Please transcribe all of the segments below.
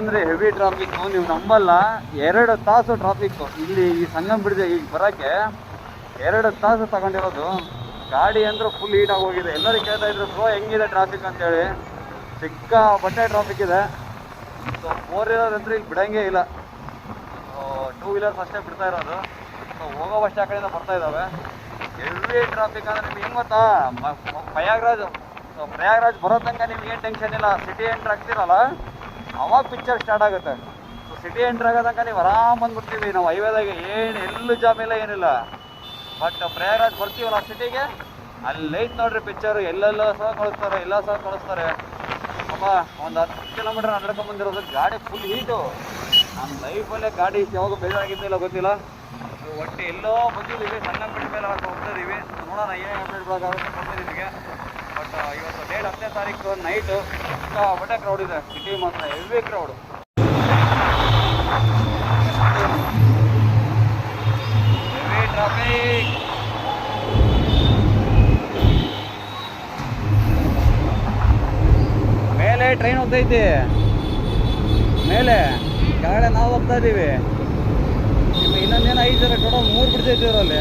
ಅಂದರೆ heavy traffic ನೀವು ನಂಬಲ್ಲ. ಎರಡು ತಾಸು ಟ್ರಾಫಿಕ್ಕು ಇಲ್ಲಿ ಈ ಸಂಗಮ್ ಬಿಡಿದೆ ಈಗ ಬರೋಕ್ಕೆ ಎರಡು ತಾಸು ತಗೊಂಡಿರೋದು. ಗಾಡಿ ಅಂದ್ರೆ ಫುಲ್ ಹೀಟ್ ಆಗಿ ಹೋಗಿದೆ. ಎಲ್ಲರೂ ಕೇಳ್ತಾ ಇದ್ರು, ಬ್ರೋ, ಹೆಂಗಿದೆ ಟ್ರಾಫಿಕ್ ಅಂತೇಳಿ. ಸಿಕ್ಕ ಬಟ್ಟೆ ಟ್ರಾಫಿಕ್ ಇದೆ. ಸೊ ಫೋರ್ ವೀಲರ್ ಅಂದ್ರೆ ಇಲ್ಲಿ ಬಿಡಂಗೇ ಇಲ್ಲ. ಟೂ ವೀಲರ್ಸ್ ಅಷ್ಟೇ ಬಿಡ್ತಾ ಇರೋದು. ಸೊ ಹೋಗೋ ಬಸ್ ಆ ಕಡೆಯಿಂದ ಬರ್ತಾ ಇದ್ದಾವೆ ಹೆವಿ ಟ್ರಾಫಿಕ್ ಅಂದ್ರೆ ನಿಮ್ಗೆ ಗೊತ್ತಾ? ಪ್ರಯಾಗ್ರಾಜ್. ಸೊ ಪ್ರಯಾಗ್ರಾಜ್ ಬರೋ ತನಕ ನಿಮ್ಗೆ ಏನು ಟೆನ್ಷನ್ ಇಲ್ಲ. ಸಿಟಿ ಎಂಟ್ರ್ ಆಗ್ತಿರಲ್ಲ ಅವಾಗ ಪಿಕ್ಚರ್ ಸ್ಟಾರ್ಟ್ ಆಗುತ್ತೆ. ಸಿಟಿ ಎಂಟ್ರ್ ತನಕ ನೀವು ಆರಾಮ್ ಬಂದ್ಬಿಡ್ತೀವಿ. ನಾವು ಹೈವೇದಾಗ ಏನು, ಎಲ್ಲೂ ಜಾಮ್ ಇಲ್ಲ, ಏನಿಲ್ಲ. ಬಟ್ ಪ್ರಯಾಗ್ರಾಜ್ ಬರ್ತೀವಲ್ಲ ಸಿಟಿಗೆ ಅಲ್ಲಿ ಐತೆ ನೋಡ್ರಿ ಪಿಕ್ಚರ್ ಎಲ್ಲೆಲ್ಲ ಸಹ ಕಳಿಸ್ತಾರೆ, ಎಲ್ಲ ಸಹ ಕಳಿಸ್ತಾರೆ. ಅಪ್ಪ, ಒಂದು ಹತ್ತು ಕಿಲೋಮೀಟರ್ ನಡ್ಕೊಂಡ್ ಬಂದಿರೋದು ಗಾಡಿ ಫುಲ್ ಹೀಟು ನನ್ನ ಲೈಫಲ್ಲೇ ಗಾಡಿ ಯಾವಾಗ ಬೇಜಾರಾಗಿದ್ದಿಲ್ಲ ಗೊತ್ತಿಲ್ಲ. ಒಟ್ಟು ಎಲ್ಲೋ ಬಂದಿದ್ದೀವಿ ಸಣ್ಣ ಬಿಟ್ಟ ಮೇಲೆ ಹೋಗ್ತಾ ಇದೀವಿ. ನೋಡೋಣ ಏನೇನು ಅಪ್ಡೇಟ್ ಬೇಕಾಗುತ್ತೆ ನಿಮಗೆ ಬಟ್ ಇವತ್ತು ಡೇಟ್ ಹತ್ತನೇ ತಾರೀಕು ನೈಟು ಬಟ್ಟೆ ಕ್ರೌಡ್ ಇದೆ. ಸಿಟಿ ಮಾತ್ರ ಹೆವಿ ಕ್ರೌಡ್ ಹೆವಿ ಟ್ರಾಫಿಕ್ ಮೇಲೆ ಟ್ರೈನ್ ಹೋಗ್ತೈತಿ ಮೇಲೆ ಕೆಳಗಡೆ ನಾವು ಹೋಗ್ತಾ ಇದ್ದೀವಿ. ಇನ್ನು ಇನ್ನೊಂದೇನು ಐದು ಜನ ಟೋಟಲ್ ಮೂರು ಬಿಡ್ತೈತಿ ಅಲ್ಲಿ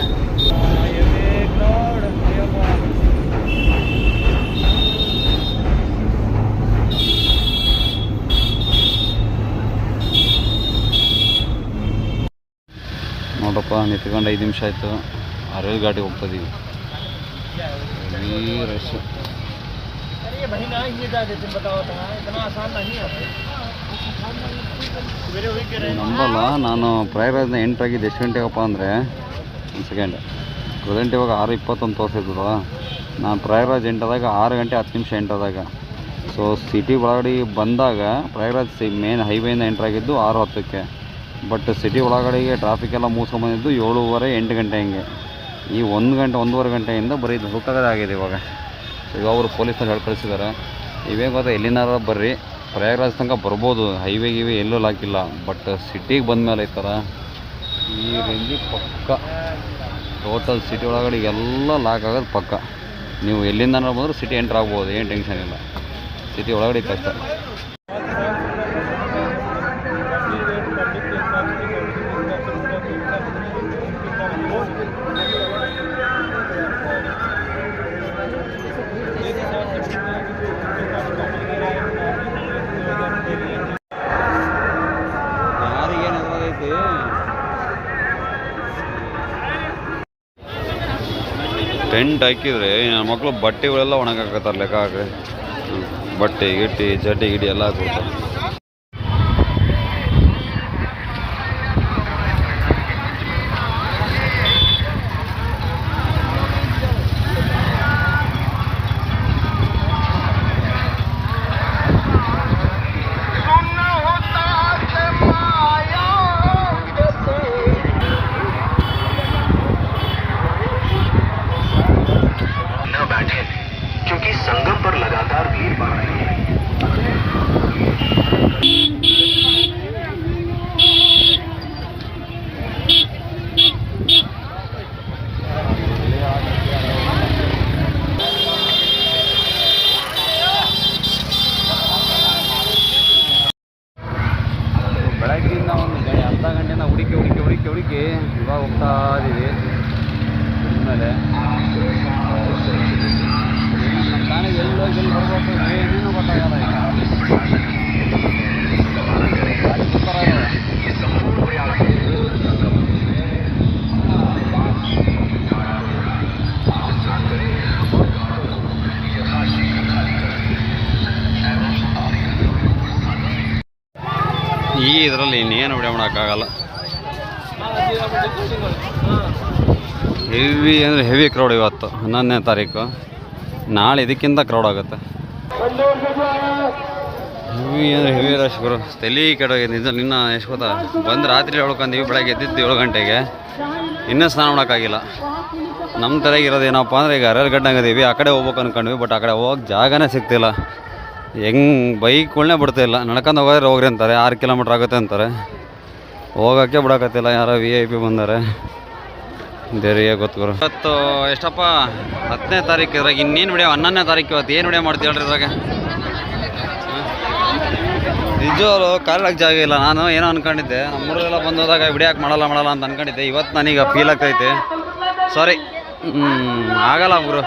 ನಿಂತ್ಕೊಂಡು ಐದು ನಿಮಿಷ ಆಯಿತು. ರೈಲ್ ಘಾಟಿಗೆ ಹೋಗ್ತಿದ್ದೀವಿ ರಶ್ ನಂಬಲ್ಲ, ನಾನು ಪ್ರಯಾಗ್ರಾಜ್ನ ಎಂಟ್ರಾಗಿದ್ದು ಎಷ್ಟು ಗಂಟೆಗಪ್ಪ ಅಂದರೆ, ಒಂದು ಸೆಕೆಂಡ್ ಪ್ರೆಸೆಂಟ್ ಇವಾಗ ಆರು ಇಪ್ಪತ್ತೊಂದು ತೋರಿಸಿದ್ದಲ್ಲ ನಾನು ಪ್ರಯಾಗ್ರಾಜ್ ಎಂಟಾದಾಗ ಆರು ಗಂಟೆ ಹತ್ತು ನಿಮಿಷ ಎಂಟಾದಾಗ ಸೊ ಸಿಟಿ ಒಳಗಡೆ ಬಂದಾಗ ಪ್ರಯಾಗ್ರಾಜ್ ಸಿ ಮೇನ್ ಹೈವೇಯಿಂದ ಎಂಟ್ರಾಗಿದ್ದು ಆರು ಹತ್ತಕ್ಕೆ. ಬಟ್ ಸಿಟಿ ಒಳಗಡೆಗೆ ಟ್ರಾಫಿಕ್ ಎಲ್ಲ ಮುಗಿಸ್ಕೊಂಬಂದಿದ್ದು ಏಳುವರೆ ಎಂಟು ಗಂಟೆ ಹಿಂಗೆ. ಈ ಒಂದು ಗಂಟೆ, ಒಂದೂವರೆ ಗಂಟೆಯಿಂದ ಬರೀ ಹುಡುಕಾಗದೇ ಆಗಿದೆ ಇವಾಗ ಈಗ ಅವರು ಪೊಲೀಸರು ಹೇಳಿ ಕಳಿಸಿದ್ದಾರೆ ಇವೇ ಗೊತ್ತಾ, ಎಲ್ಲಿನಾರ ಬರ್ರಿ, ಪ್ರಯಾಗ್ರಾಜ್ ತನಕ ಬರ್ಬೋದು. ಹೈವೇ ಗಿವೆ ಎಲ್ಲೂ ಲಾಕಿಲ್ಲ ಬಟ್ ಸಿಟಿಗೆ ಬಂದಮೇಲೆ ಥರ ಈ ರೇಂಜಿ ಪಕ್ಕ. ಟೋಟಲ್ ಸಿಟಿ ಒಳಗಡೆ ಎಲ್ಲ ಲಾಕ್ ಆಗೋದು ಪಕ್ಕ. ನೀವು ಎಲ್ಲಿಂದ ಬಂದರೂ ಸಿಟಿ ಎಂಟ್ರ್ ಆಗ್ಬೋದು, ಏನು ಟೆನ್ಷನ್ ಇಲ್ಲ. ಸಿಟಿ ಒಳಗಡೆ ಕಷ್ಟ. ಟೆಂಟ್ ಹಾಕಿದ್ರೆ ಮಕ್ಕಳು ಬಟ್ಟೆಗಳೆಲ್ಲ ಒಣಗಾಕತ್ತಾರೆ ಲೆಕ್ಕ ಹಾಕ್ರಿ. ಬಟ್ಟೆ ಗಿಟ್ಟಿ ಚಟಿ ಗಿಡಿ ಎಲ್ಲ ಹಾಕ್ಬಿಡ್ತಾರೆ. ಈ ಇದರಲ್ಲಿ ಇನ್ನೇನು ವಿಡಿಯೋ ಮಾಡೋಕ್ಕಾಗಲ್ಲ. ಹೆವಿ ಅಂದರೆ ಹೆವಿ ಕ್ರೌಡ್ ಇವತ್ತು, ಹನ್ನೊಂದನೇ ತಾರೀಕು. ನಾಳೆ ಇದಕ್ಕಿಂತ ಕ್ರೌಡ್ ಆಗುತ್ತೆ. ಹೆವಿ ಅಂದರೆ ಹೆವಿ ರಶ್ ಗುರು. ತಲೆ ಕೆಡೋಗಿದೆ. ನಿನ್ನ ಎಷ್ಟು ಗೊತ್ತಾ? ಬಂದು ರಾತ್ರಿ ಹೇಳ್ಕೊಂಡೀವಿ ಬೆಳಗ್ಗೆ ಎದ್ದಿದ್ದು ಏಳು ಗಂಟೆಗೆ. ಇನ್ನೂ ಸ್ನಾನ ಮಾಡೋಕ್ಕಾಗಿಲ್ಲ. ನಮ್ಮ ತಲೆಗೆ ಇರೋದು ಏನಪ್ಪ ಅಂದರೆ ಈಗ ಅರಲ್ಗಡ್ಡಾಗ ಇದೀವಿ ಆ ಕಡೆ ಹೋಗ್ಬೇಕು ಅಂದ್ಕೊಂಡ್ವಿ ಬಟ್ ಆ ಕಡೆ ಹೋಗಕ್ಕೆ ಜಾಗನೇ ಸಿಗ್ತಿಲ್ಲ. ಹೆಂಗೆ ಬೈಕ್ಗಳನ್ನೇ ಬಿಡ್ತಿಲ್ಲ ನಡ್ಕೊಂಡು ಹೋಗೋದ್ರೆ ಹೋಗ್ರಿ ಅಂತಾರೆ. ಆರು ಕಿಲೋಮೀಟ್ರ್ ಆಗುತ್ತೆ ಅಂತಾರೆ. ಹೋಗೋಕ್ಕೆ ಬಿಡಕತ್ತಿಲ್ಲ. ಯಾರೋ ವಿ ಐ ಪಿ ಬಂದಾರೆ. ದೇವರಿಗೆ ಗೊತ್ತು ಗುರು. ಇವತ್ತು ಎಷ್ಟಪ್ಪ? ಹತ್ತನೇ ತಾರೀಕು ಇದ್ರಾಗ. ಇನ್ನೇನು ವಿಡಿಯೋ ಹನ್ನೊಂದನೇ ತಾರೀಕು ಇವತ್ತು. ಏನು ವಿಡಿಯೋ ಮಾಡ್ತೀವಿ ಹೇಳ್ರಿ ಇದ್ರಾಗ? ನಿಜವಾಗ್ಲು ಕಾಲಕ್ಕೆ ಜಾಗ ಇಲ್ಲ. ನಾನು ಏನೋ ಅನ್ಕೊಂಡಿದ್ದೆ. ನಮ್ಮೂರೆಲ್ಲ ಬಂದು ಹೋದಾಗ ಬಿಡಿಯಾಕೆ ಮಾಡಲ್ಲ ಮಾಡಲ್ಲ ಅಂತ ಅನ್ಕೊಂಡಿದ್ದೆ. ಇವತ್ತು ನನಗೆ ಫೀಲ್ ಆಗ್ತೈತೆ. ಸಾರಿ ಆಗಲ್ಲ ಗುರು.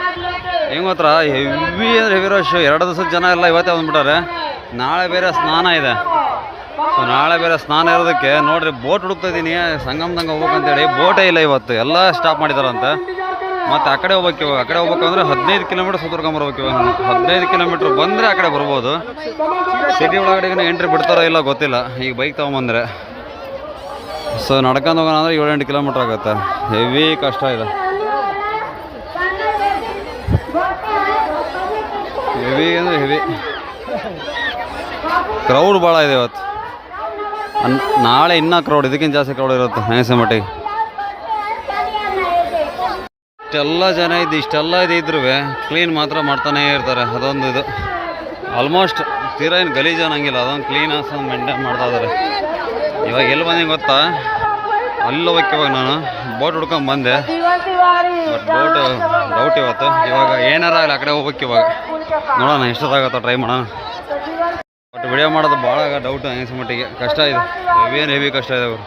ಹೆಂಗ್ ಗೊತ್ತಾ ಹೆವಿ ಅಂದ್ರೆ ಹೆವಿ ರಶ್ ಎರಡು ದಿವಸದ ಜನ ಎಲ್ಲ ಇವತ್ತೇ ಬಂದ್ಬಿಟ್ಟಾರೆ. ನಾಳೆ ಬೇರೆ ಸ್ನಾನ ಇದೆ. ಸೊ ನಾಳೆ ಬೇರೆ ಸ್ನಾನ ಇರೋದಕ್ಕೆ ನೋಡ್ರಿ ಬೋಟ್ ಹುಡುಕ್ತಾ ಇದ್ದೀನಿ. ಸಂಗಮದಂಗೆ ಹೋಗ್ಬೇಕಂತೇಳಿ ಬೋಟೇ ಇಲ್ಲ ಇವತ್ತು. ಎಲ್ಲ ಸ್ಟಾಪ್ ಮಾಡಿದಾರಂತೆ. ಮತ್ತೆ ಆ ಕಡೆ ಹೋಗ್ಬೇಕು ಇವಾಗ. ಆ ಕಡೆ ಹೋಗ್ಬೇಕಂದ್ರೆ ಹದಿನೈದು ಕಿಲೋಮೀಟರ್ ಸುತ್ತರ್ಕೊಂಬರ್ಬೇಕು ಇವಾಗ. ಹದಿನೈದು ಕಿಲೋಮೀಟ್ರ್ ಬಂದರೆ ಆ ಕಡೆ ಬರ್ಬೋದು. ಸಿಟಿ ಒಳಗಡೆ ಎಂಟ್ರಿ ಬಿಡ್ತಾರೋ ಇಲ್ಲ ಗೊತ್ತಿಲ್ಲ. ಈಗ ಬೈಕ್ ತೊಗೊಂಬಂದರೆ. ಸೊ ನಡ್ಕೊಂಡು ಹೋಗೋಣ ಅಂದರೆ ಏಳೆಂಟು ಕಿಲೋಮೀಟ್ರ್ ಆಗುತ್ತೆ. ಹೆವಿ ಕಷ್ಟ ಇದೆ. ಹೆವಿ ಅಂದರೆ ಹೆವಿ. ಕ್ರೌಡ್ ಭಾಳ ಇದೆ ಇವತ್ತು. ನಾಳೆ ಇನ್ನೂ ಕ್ರೌಡ್ ಇದಕ್ಕಿಂತ ಜಾಸ್ತಿ ಕ್ರೌಡ್ ಇರುತ್ತೆ ಹೆಂಗಸ ಮಟ್ಟಿಗೆ. ಇಷ್ಟೆಲ್ಲ ಜನ ಇದ್ದು ಇಷ್ಟೆಲ್ಲ ಇದು ಇದ್ರೂ ಕ್ಲೀನ್ ಮಾತ್ರ ಮಾಡ್ತಾನೇ ಇರ್ತಾರೆ. ಅದೊಂದು ಇದು. ಆಲ್ಮೋಸ್ಟ್ ತೀರಾ ಏನು ಗಲೀಜು ಅನ್ನಂಗಿಲ್ಲ. ಅದೊಂದು ಕ್ಲೀನ್ ಒಂದು ಮೇಂಟೈನ್ ಮಾಡ್ತಾ ಇದ್ದಾರೆ ಇವಾಗ ಎಲ್ಲಿ ಬಂದೆ ಗೊತ್ತಾ? ಅಲ್ಲಿ ಹೋಗಕ್ಕೆ ಇವಾಗ ನಾನು. ಬೋಟ್ ಹುಡ್ಕೊಂಡು ಬಂದೆ. ಬಟ್ ಬೋಟ್ ಡೌಟ್ ಇವತ್ತು. ಇವಾಗ ಏನಾರ ಆಗಲಿ ಆ ಕಡೆ ಹೋಗ್ಬೇಕು ಇವಾಗ. ನೋಡೋಣ, ಎಷ್ಟೊತ್ತಾಗತ್ತೋ ಟ್ರೈ ಮಾಡೋಣ. ಬಟ್ ವಿಡಿಯೋ ಮಾಡೋದು ಭಾಳ ಡೌಟ್ ಅನಿಸ ಮಟ್ಟಿಗೆ. ಕಷ್ಟ ಇದೆ. ಹೆವಿ ಏನು ಹೆವಿ ಕಷ್ಟ ಇದೆ ಅವರು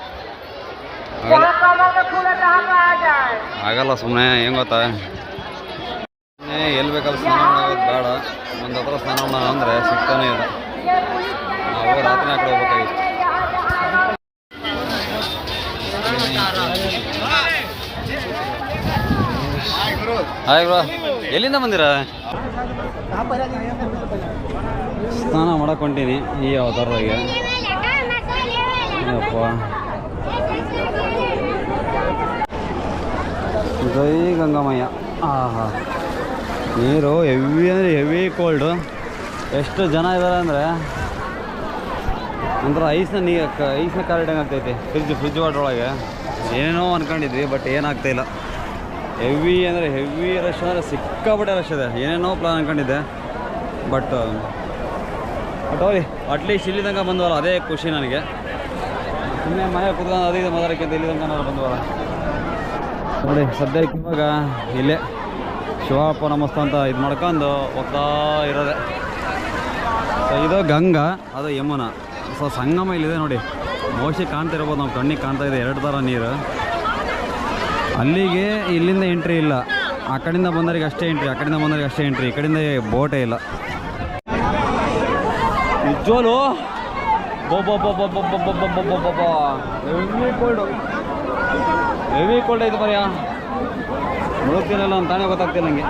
ಆಗಲ್ಲ ಸುಮ್ಮನೆ ಹೆಂಗ್ ಗೊತ್ತಾ? ಎಲ್ಲಿ ಬೇಕಾದ್ರೆ ಸ್ನಾನ ಮಾಡೋದು ಬೇಡ. ಒಂದು ಹತ್ರ ಸ್ನಾನ ಮಾಡೋಣ ಅಂದರೆ ಸಿಗ್ತಾನೆ ಇಲ್ಲ. ನಾವು ರಾತ್ರಿ ಆ ಕಡೆ ಹೋಗ್ಬೇಕಾಗಿತ್ತು. ಹಾಯ್ ಬ್ರೋ ಎಲ್ಲಿಂದ ಬಂದಿರ? ಸ್ನಾನ ಮಾಡಕೊಂಡಿನಿ, ಈ ಅವತಾರದಾಗೆ. ಅಪ್ಪ ಜೈ ಗಂಗಮಯ್ಯ. ಆಹಾ. ನೀರು ಹೆವಿ ಅಂದರೆ ಹೆವಿ ಕೋಲ್ಡು ಎಷ್ಟು ಜನ ಇದ್ದಾರೆ ಅಂದರೆ ಅಂದ್ರೆ ಐಸ್ನ ನೀ ಐಸ್ನ ಕಾರ್ಡ್ ಆಗ್ತೈತಿ ಫ್ರಿಜ್ ಫ್ರಿಜ್ ವಾಟ್ರ್ ಒಳಗೆ. ಏನೇನೋ ಅಂದ್ಕೊಂಡಿದ್ವಿ ಬಟ್ ಏನಾಗ್ತಾ ಇಲ್ಲ. ಹೆವಿ ಅಂದರೆ ಹೆವಿ ರಶ್ ಅಂದರೆ ಸಿಕ್ಕಾಪಟ್ಟೆ ರಶ್ ಇದೆ. ಏನೇನೋ ಪ್ಲಾನ್ ಅಂದ್ಕೊಂಡಿದ್ದೆ ಬಟ್ ಬಟ್ ಹೋಗಿ ಅಟ್ಲೀಸ್ಟ್ ಇಲ್ಲಿ ತನಕ ಬಂದವಲ್ಲ, ಅದೇ ಖುಷಿ ನನಗೆ. ಸುಮ್ಮನೆ ಮನೆ ಕುತ್ಕೊಂಡು ಅದೇ ಮಾತಾಡೋಕ್ಕೆ ಇಲ್ಲಿ ತನಕ ನಾನು ಬಂದವಲ್ಲ. ನೋಡಿ, ಸದ್ಯಕ್ಕೆ ಇವಾಗ ಇಲ್ಲೇ ಶಿವಪ್ಪ ನಮಸ್ತ ಅಂತ ಇದು ಮಾಡ್ಕೊಂಡು ಹೋಗ್ತಾ ಇರೋದೆ. ಸೊ ಇದು ಗಂಗಾ, ಅದು ಯಮುನಾ. ಸೊ ಸಂಗಮ ಇಲ್ಲಿದೆ ನೋಡಿ. ಮೋಸ್ಟ್ಲಿ ಕಾಣ್ತಾ ಇರ್ಬೋದು ನಾವು ಕಣ್ಣಿಗೆ ಕಾಣ್ತಾ ಇದೆ, ಎರಡು ಥರ ನೀರು. ಅಲ್ಲಿಗೆ ಇಲ್ಲಿಂದ ಎಂಟ್ರಿ ಇಲ್ಲ ಆ ಕಡೆಯಿಂದ ಬಂದವರಿಗೆ ಅಷ್ಟೇ ಎಂಟ್ರಿ ಆ ಕಡೆಯಿಂದ ಬಂದವರಿಗೆ ಅಷ್ಟೇ ಎಂಟ್ರಿ ಈ ಕಡೆಯಿಂದ ಬೋಟೇ ಇಲ್ಲ ನಿಜೋಲು ಹೆವಿ ಹೆವಿ ಕೋಲ್ಡ್ ಐತೆ ಮರ್ಯಾ ಮುಳುಗ್ತೀನಲ್ಲ ಅಂತಾನೆ ಗೊತ್ತಾಗ್ತಿಲ್ಲ ನನಗೆ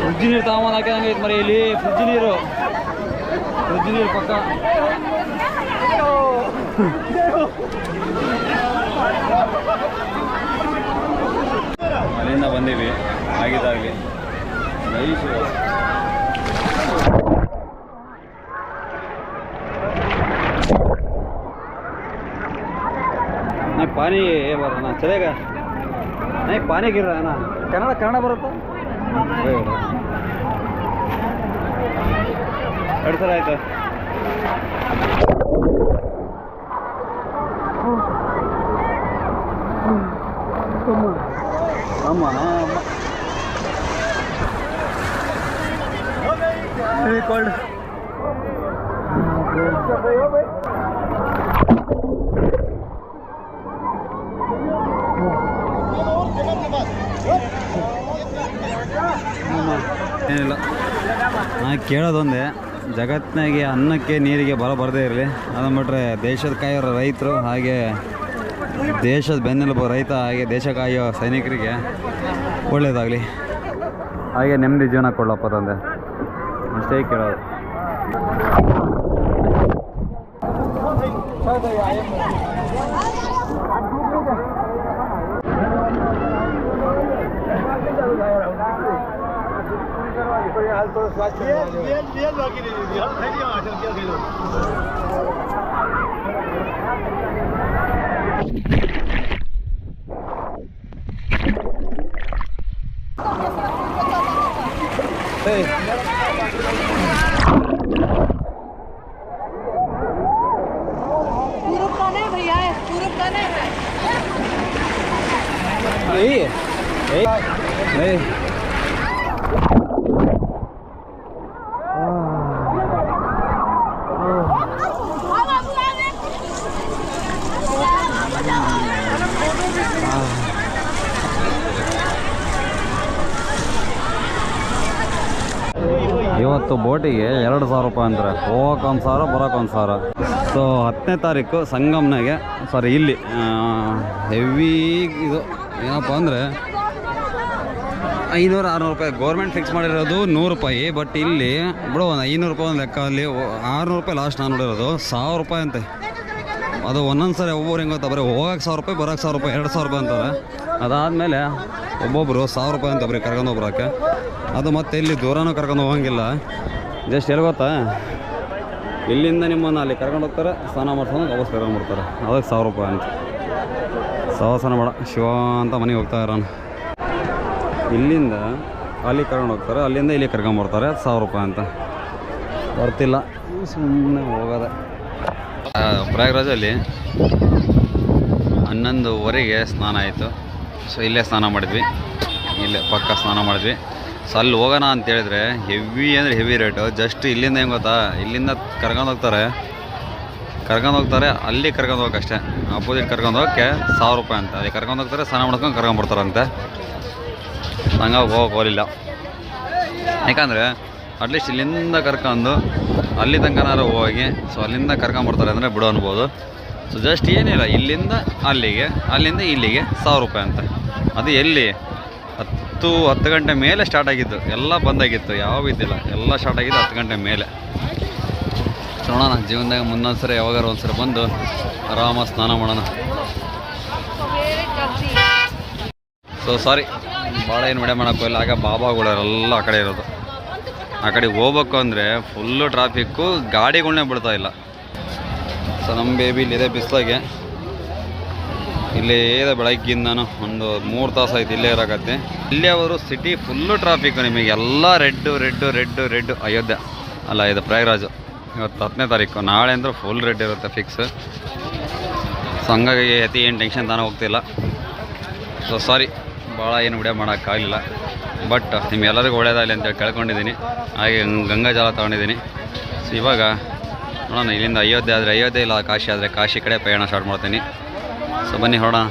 ಫ್ರಿಜ್ ನೀರು ತಗೊಂಬಂದು ಹಾಕಿದಂಗೆ ಐತೆ ಮರಿ ಇಲ್ಲಿ ಫ್ರಿಜ್ ನೀರು ಫ್ರಿಜ್ ನೀರು ಪಕ್ಕ ಮನೆಯಿಂದ ಬಂದೀವಿ, ಆಗಿದ್ದಾಗಲಿ. ನೈಸ್ ನಾ ಪಾನಿ ಬರೋಣ ಚಲೇಗ ನೈ ಪಾನಿಗಿರ ಕನ್ನಡ ಕನ್ನಡ ಬರುತ್ತೆ? ಎರಡು ಸಲ ಆಯ್ತು. ಕೋಲ್ಡ್ ಏನಿಲ್ಲ. ನಾ ಕೇಳೋದೊಂದೇ ಜಗತ್ತಿನಾಗೆ ಅನ್ನಕ್ಕೆ ನೀರಿಗೆ ಬರ ಬರದೇ ಇರಲಿ. ಅದನ್ನು ಬಿಟ್ಟರೆ ದೇಶದ ಕಾಯೋರ ರೈತರು ಹಾಗೆ ದೇಶದ ಬೆನ್ನೆಲುಬು ರೈತ ಹಾಗೆ ದೇಶ ಕಾಯೋ ಸೈನಿಕರಿಗೆ ಒಳ್ಳೆಯದಾಗಲಿ. ಹಾಗೆ ನೆಮ್ಮದಿ ಜೀವನ ಕೊಡಲಪ್ಪ ತಂದೆ. ಅಷ್ಟೇ ಕೇಳೋದು. ಹಾಲು Hey. ಇವತ್ತು ಬೋಟಿಗೆ ಎರಡು ಸಾವಿರ ರೂಪಾಯಿ ಅಂದರೆ ಹೋಗೋಕೆ ಒಂದು ಸಾವಿರ ಬರೋಕೆ ಒಂದು ಸಾವಿರ ಸೊ ಹತ್ತನೇ ತಾರೀಕು ಸಂಗಮ್ನಾಗೆ ಸಾರಿ ಇಲ್ಲಿ ಹೆವಿ ಇದು ಏನಪ್ಪ ಅಂದರೆ ಐನೂರು ಆರುನೂರು ರೂಪಾಯಿ. ಗೌರ್ಮೆಂಟ್ ಫಿಕ್ಸ್ ಮಾಡಿರೋದು ನೂರು ರೂಪಾಯಿ. ಬಟ್ ಇಲ್ಲಿ, ಬಿಡು, ಒಂದು ಐನೂರು ರೂಪಾಯಿ ಒಂದು ಲೆಕ್ಕ ಅಲ್ಲಿ ಆರುನೂರು ರೂಪಾಯಿ ಲಾಸ್ಟ್ ನಾನು ನೋಡಿರೋದು. ಸಾವಿರ ರೂಪಾಯಿ ಅಂತೆ. ಅದು ಒಂದೊಂದು ಸರಿ ಒಬ್ಬೊಬ್ರು ಹೆಂಗೆ ಗೊತ್ತಾ? ಬರೀ ಹೋಗಕ್ಕೆ ಸಾವಿರ ರೂಪಾಯಿ ಬರೋಕ್ಕೆ ಸಾವಿರ ರೂಪಾಯಿ, ಎರಡು ಸಾವಿರ ರೂಪಾಯಿ ಅಂತಾರೆ. ಅದಾದಮೇಲೆ ಒಬ್ಬೊಬ್ಬರು ಸಾವಿರ ರೂಪಾಯಿ ಅಂತ ಬರೀ ಕರ್ಕೊಂಡು ಹೋಗ್ಬರಕ್ಕೆ ಅದು ಮತ್ತೆ ಇಲ್ಲಿ ದೂರನೂ ಕರ್ಕೊಂಡು ಹೋಗಂಗಿಲ್ಲ. ಜಸ್ಟ್ ಎಲ್ಲಿ ಗೊತ್ತಾ? ಇಲ್ಲಿಂದ ನಿಮ್ಮನ್ನು ಅಲ್ಲಿ ಕರ್ಕೊಂಡು ಹೋಗ್ತಾರೆ, ಸ್ನಾನ ಮಾಡ್ಸ್ಕೊಂಡು ವಾಪಸ್ ಕರ್ಕೊಂಡು ಬರ್ತಾರೆ. ಅದಕ್ಕೆ ಸಾವಿರ ರೂಪಾಯಿ ಅಂತ. ಸವಾಸನ ಬೇಡ ಶಿವ ಅಂತ ಮನೆಗೆ ಹೋಗ್ತಾ ಇರೋನು. ಇಲ್ಲಿಂದ ಅಲ್ಲಿ ಕರ್ಕೊಂಡು ಹೋಗ್ತಾರೆ, ಅಲ್ಲಿಂದ ಇಲ್ಲಿ ಕರ್ಕೊಂಬರ್ತಾರೆ ಸಾವಿರ ರೂಪಾಯಿ ಅಂತ. ಬರ್ತಿಲ್ಲ. ಸುಮ್ಮನೆ ಹೋಗೋದೆ. ಪ್ರಯಾಗ್ರಾಜಲ್ಲಿ ಹನ್ನೊಂದುವರೆಗೆ ಸ್ನಾನ ಆಯಿತು. ಸೊ ಇಲ್ಲೇ ಸ್ನಾನ ಮಾಡಿದ್ವಿ. ಇಲ್ಲೇ ಪಕ್ಕ ಸ್ನಾನ ಮಾಡಿದ್ವಿ. ಸೊ ಅಲ್ಲಿ ಹೋಗೋಣ ಅಂತ ಹೇಳಿದ್ರೆ ಹೆವಿ ಅಂದರೆ ಹೆವಿ ರೇಟು ಜಸ್ಟ್ ಇಲ್ಲಿಂದ ಹೆಂಗೆ ಗೊತ್ತಾ? ಇಲ್ಲಿಂದ ಕರ್ಕೊಂಡು ಹೋಗ್ತಾರೆ. ಕರ್ಕೊಂಡು ಹೋಗ್ತಾರೆ, ಅಲ್ಲಿ ಕರ್ಕೊಂಡು ಹೋಗಕ್ಕೆ ಅಪೋಸಿಟ್ ಕರ್ಕೊಂಡು ಹೋಗಕ್ಕೆ ಸಾವಿರ ರೂಪಾಯಿ ಅಂತ. ಅಲ್ಲಿ ಕರ್ಕೊಂಡು ಹೋಗ್ತಾರೆ, ಸ್ನಾನ ಮಾಡ್ಕೊಂಡು ಕರ್ಕೊಂಡು ಬರ್ತಾರಂತೆ. ಹಂಗೆ ಹೋಗಕ್ಕೆ ಹೋಗಲಿಲ್ಲ. ಯಾಕಂದರೆ ಅಟ್ಲೀಸ್ಟ್ ಇಲ್ಲಿಂದ ಕರ್ಕೊಂಡು ಅಲ್ಲಿ ತನಕನಾರು ಹೋಗಿ ಸೊ ಅಲ್ಲಿಂದ ಕರ್ಕೊಂಬರ್ತಾರೆ ಅಂದರೆ ಬಿಡು ಅನ್ಬೋದು. ಸೊ ಜಸ್ಟ್ ಏನಿಲ್ಲ, ಇಲ್ಲಿಂದ ಅಲ್ಲಿಗೆ, ಅಲ್ಲಿಂದ ಇಲ್ಲಿಗೆ ಸಾವಿರ ರೂಪಾಯಿ ಅಂತ. ಅದು ಎಲ್ಲಿ? ಹತ್ತು ಹತ್ತು ಗಂಟೆ ಮೇಲೆ ಸ್ಟಾರ್ಟ್ ಆಗಿತ್ತು ಎಲ್ಲ ಬಂದಾಗಿತ್ತು ಯಾವ ಇದ್ದಿಲ್ಲ. ಎಲ್ಲ ಸ್ಟಾರ್ಟ್ ಆಗಿದ್ದು ಹತ್ತು ಗಂಟೆ ಮೇಲೆ. ನೋಡೋಣ ಜೀವನದಾಗ ಮುಂದೊಂದು ಸರಿ ಯಾವಾಗಾರು ಒಂದು ಸರಿ ಬಂದು ಆರಾಮ ಸ್ನಾನ ಮಾಡೋಣ. ಸೊ ಸಾರಿ ಭಾಳ ಏನು ಮೇಡಮ್ ಮಾಡೋಕ್ಕೂ ಇಲ್ಲ. ಆಗ ಬಾಬಾಗಳೆಲ್ಲ ಆ ಕಡೆ ಇರೋದು. ಆ ಕಡೆ ಹೋಗ್ಬೇಕು ಅಂದರೆ ಫುಲ್ಲು ಟ್ರಾಫಿಕ್ಕು ಗಾಡಿಗಳನ್ನೇ ಬಿಡ್ತಾ ಇಲ್ಲ. ಸೊ ನಮ್ಮ ಬೇಬಿ ಇಲ್ಲಿದೆ ಬಿಸ್ಲಾಗೆ. ಇಲ್ಲೇ ಇದೆ ಬೆಳಗ್ಗಿಂದನು ಒಂದು ಮೂರು ತಾಸು ಆಯ್ತು ಇಲ್ಲೇ ಇರೋಕತ್ತೆ. ಇಲ್ಲಿ ಸಿಟಿ ಫುಲ್ಲು ಟ್ರಾಫಿಕ್ಕು ನಿಮಗೆ ಎಲ್ಲ red red red red Ayodhya. ಅಲ್ಲ, ಇದು ಪ್ರಯಾಗ್ರಾಜ್. ಇವತ್ತು ಹತ್ತನೇ ತಾರೀಕು. ನಾಳೆ ಅಂದ್ರೆ ಫುಲ್ ರೆಡ್ ಇರುತ್ತೆ ಫಿಕ್ಸ್ ಸೊ ಹಂಗಾಗಿ ಅತಿ ಏನು ಟೆನ್ಷನ್ ತಾನೇ ಹೋಗ್ತಿಲ್ಲ. ಸೊ ಸಾರಿ ಭಾಳ ಏನು ವಿಡಿಯೋ ಮಾಡೋಕ್ಕಾಗಲಿಲ್ಲ. ಬಟ್ ನಿಮ್ಗೆಲ್ಲರಿಗೂ ಒಳ್ಳೇದಾಗಲಿ ಅಂತೇಳಿ ಕೇಳ್ಕೊಂಡಿದ್ದೀನಿ. ಹಾಗೆ ಗಂಗ್- ಜಲ ತೊಗೊಂಡಿದ್ದೀನಿ. ಸೊ ಇವಾಗ ನೋಡೋಣ ಇಲ್ಲಿಂದ ಅಯೋಧ್ಯೆ ಆದರೆ, ಅಯೋಧ್ಯೆ ಇಲ್ಲ ಕಾಶಿ ಆದರೆ ಕಾಶಿ ಕಡೆ ಪ್ರಯಾಣ ಸ್ಟಾರ್ಟ್ ಮಾಡ್ತೀನಿ. ಸೊ ಬನ್ನಿ ಹೊರಡೋಣ